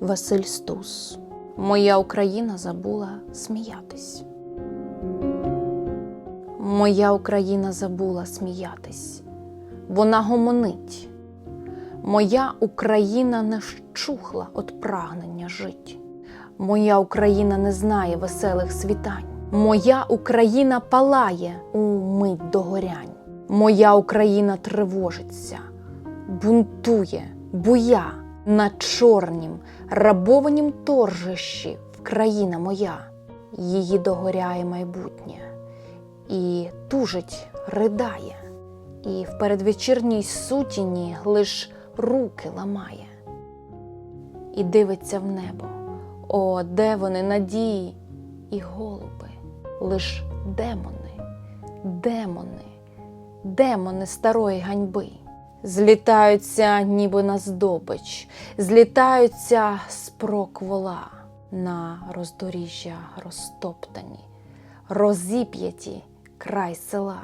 Василь Стус. Моя Україна забула сміятись. Моя Україна забула сміятись. Вона гомонить. Моя Україна не вщухла від прагнення жить. Моя Україна не знає веселих світань. Моя Україна палає у мить догорянь. Моя Україна тривожиться, бунтує, буя на чорнім, рабованім торжищі Вкраїна моя. Її догоряє майбутнє і тужить, ридає, і в передвечірній сутіні лиш руки ламає, і дивиться в небо. О, де вони надії і голуби, лиш демони, демони, демони старої ганьби. Злітаються, ніби на здобич, злітаються з проквола на роздоріжжя розтоптані, розіп'яті край села.